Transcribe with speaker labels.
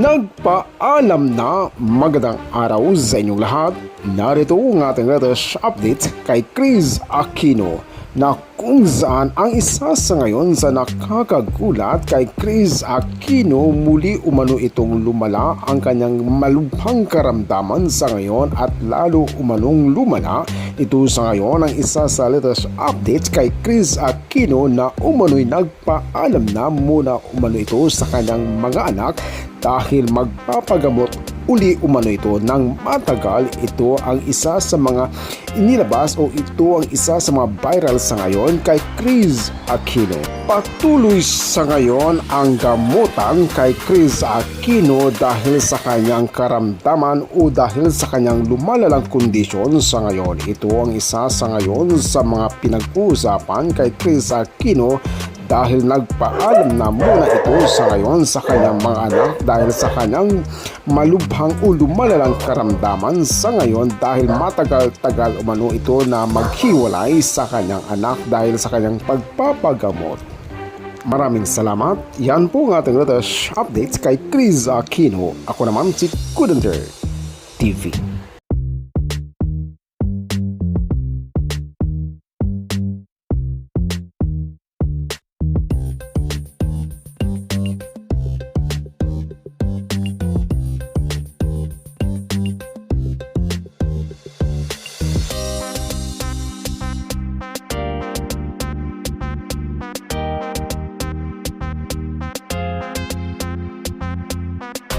Speaker 1: Nagpaalam na magandang araw sa inyong lahat. Narito ang ating latest update kay Chris Aquino na kung saan ang isa sa ngayon sa nakakagulat kay Chris Aquino muli umano itong lumala ang kanyang malubhang karamdaman sa ngayon at lalo umanong lumala ito sa ngayon ang isa sa latest updates kay Chris Aquino na umano'y nagpaalam na muna umano ito sa kanyang mga anak dahil magpapagamot uli umano ito ng matagal ito ang isa sa mga inilabas o ito ang isa sa mga viral sa ngayon kay Chris Aquino. Patuloy sa ngayon ang gamutan kay Chris Aquino dahil sa kanyang karamdaman o dahil sa kanyang lumalalang kondisyon sa ngayon. Ito ang isa sa ngayon sa mga pinag-uusapan kay Chris Aquino dahil nagpaalam na muna ito sa ngayon sa kanyang mga anak dahil sa kanyang malubhang o lumalalang karamdaman sa ngayon dahil matagal-tagal umano ito na maghiwalay sa kanyang anak dahil sa kanyang pagpapagamot. Maraming salamat. Yan po ang ating latest updates kay Chris Aquino. Ako naman si Kudenter TV.